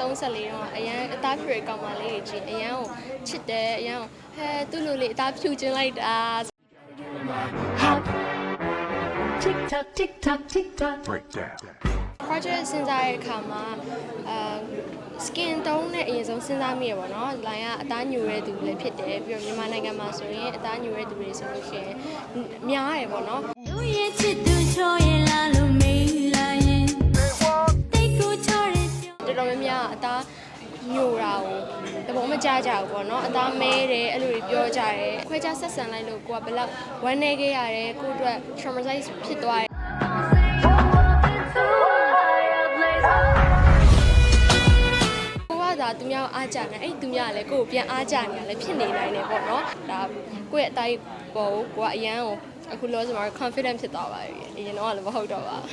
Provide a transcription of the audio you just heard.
73 74တော့အရန်အသားဖြူရကောင်မလေးတွေကြီးအရန်ကိုချစ်တယ်အရန်ကိုဟဲသူ့လိုလေးအသားဖြူချင်းလိုက်တာ Tick tock, tick tock, tick tock. Breakdown. project စဉ်းစားတဲ့အခါမှာအာ skin tone နဲ့အရင်ဆုံးစဉ်းစားမိရပါတော့။ line ကအသားညူတဲ့သူလည်းဖြစ်တယ်ပြီးတော့မြန်မာနိုင်ငံမှာဆိုရင်အသားညူတဲ့သူတွေဆိုလို့ရှိရင်များရယ်ပေါ့နော်လူရဲ့ချစ်သူ တော်တော်များများအသားညိုတာကိုသဘောမကျကြဘူးပေါ့နော်အသားမဲတယ်အဲ့လိုတွေပြောကြတယ်ခွဲခြားဆက်ဆံလိုက်လို့ကိုကဘယ်လောက်ဝမ်းနေခဲ့ရတယ်ကိုယ့်အတွက် traumatize ဖြစ်သွားတယ်ကိုကသာသူများကိုအားကြတယ်အဲ့သူများကလည်းကိုကိုပြန်အားကြနေတာလည်းဖြစ်နေနိုင်တယ်ပေါ့နော်ဒါကိုယ့်ရဲ့အတိုင်းပေါ်ကိုကိုကအရန်ကိုအခုလောဆယ်မှာ confident ဖြစ်သွားပါပြီအရင်တော့ကလည်းမဟုတ်တော့ပါဘူး